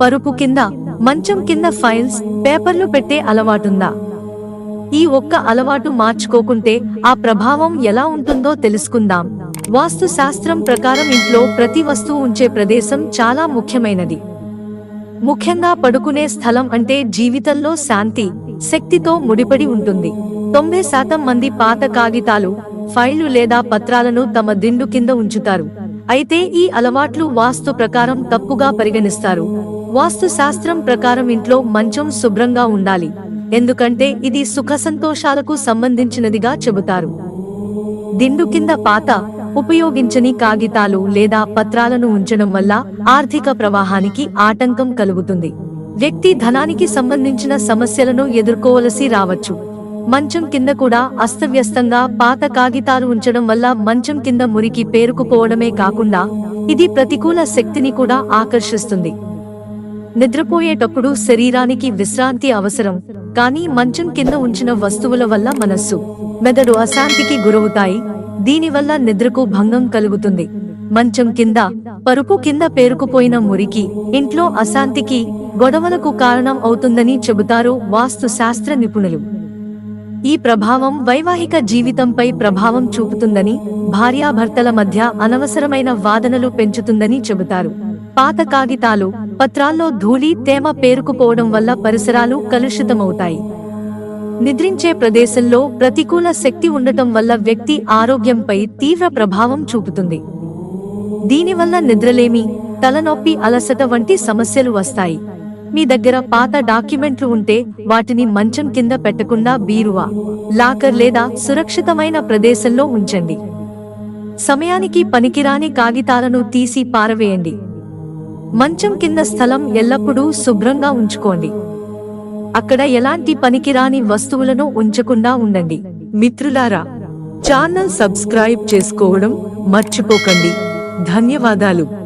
పరుపు కింద మంచం కింద ఫైల్స్ పేపర్లు పెట్టే అలవాటుందా? ఈ ఒక్క అలవాటు మార్చుకోకుంటే ఆ ప్రభావం ఎలా ఉంటుందో తెలుసుకుందాం. వాస్తు శాస్త్రం ప్రకారం ఇంట్లో ప్రతి వస్తువు ఉంచే ప్రదేశం చాలా ముఖ్యమైనది. ముఖ్యంగా పడుకునే స్థలం అంటే జీవితంలో శాంతి శక్తితో ముడిపడి ఉంటుంది. తొంభై శాతం మంది పాత కాగితాలు ఫైళ్ళు లేదా పత్రాలను తమ దిండు కింద ఉంచుతారు. అయితే ఈ అలవాట్లు వాస్తు ప్రకారం తప్పుగా పరిగణిస్తారు. వాస్తు శాస్త్రం ప్రకారం ఇంట్లో మంచం శుభ్రంగా ఉండాలి. ఎందుకంటే ఇది సుఖ సంతోషాలకు సంబంధించినదిగా చెబుతారు. దిండు కింద పాత ఉపయోగించని కాగితాలు లేదా పత్రాలను ఉంచడం వల్ల ఆర్థిక ప్రవాహానికి ఆటంకం కలుగుతుంది. వ్యక్తి ధనానికి సంబంధించిన సమస్యలను ఎదుర్కోవలసి రావచ్చు. మంచం కింద కూడా అస్తవ్యస్తంగా పాత కాగితాలు ఉంచడం వల్ల మంచం కింద మురికి పేరుకుపోవడమే కాకుండా ఇది ప్రతికూల శక్తిని కూడా ఆకర్షిస్తుంది. నిద్రపోయేటప్పుడు శరీరానికి విశ్రాంతి అవసరం. కానీ మంచం కింద ఉంచిన వస్తువుల వల్ల మనస్సు మెదడు అశాంతికి గురవుతాయి. దీనివల్ల నిద్రకు భంగం కలుగుతుంది. మంచం కింద పరుపు కింద పేరుకుపోయిన మురికి ఇంట్లో అశాంతికి గొడవలకు కారణం అవుతుందని చెబుతారు వాస్తు శాస్త్ర నిపుణులు. ఈ ప్రభావం వైవాహిక జీవితంపై ప్రభావం చూపుతుందని భార్యాభర్తల మధ్య అనవసరమైన వాదనలు పెంచుతుందని చెబుతారు. పాత కాగితాలు పత్రాల్లో ధూళి తేమ పేరుకుపోవడం వల్ల పరిసరాలు కలుషితమవుతాయి. నిద్రించే ప్రదేశంలో ప్రతికూల శక్తి ఉండటం వల్ల వ్యక్తి ఆరోగ్యంపై తీవ్ర ప్రభావం చూపుతుంది. దీనివల్ల నిద్రలేమి తలనొప్పి అలసట వంటి సమస్యలు వస్తాయి. మీ దగ్గర పాత డాక్యుమెంట్లు ఉంటే వాటిని మంచం కింద పెట్టకుండా బీరువా లాకర్ లేదా సురక్షితమైన ప్రదేశంలో ఉంచండి. సమయానికి పనికిరాని కాగితాలను తీసి పారవేయండి. మంచం కింద స్థలం ఎల్లప్పుడూ శుభ్రంగా ఉంచుకోండి. అక్కడ ఎలాంటి పనికిరాని వస్తువులను ఉంచకుండా ఉండండి. మిత్రులారా ఛానల్ సబ్స్క్రైబ్ చేసుకోవడం మర్చిపోకండి. ధన్యవాదాలు.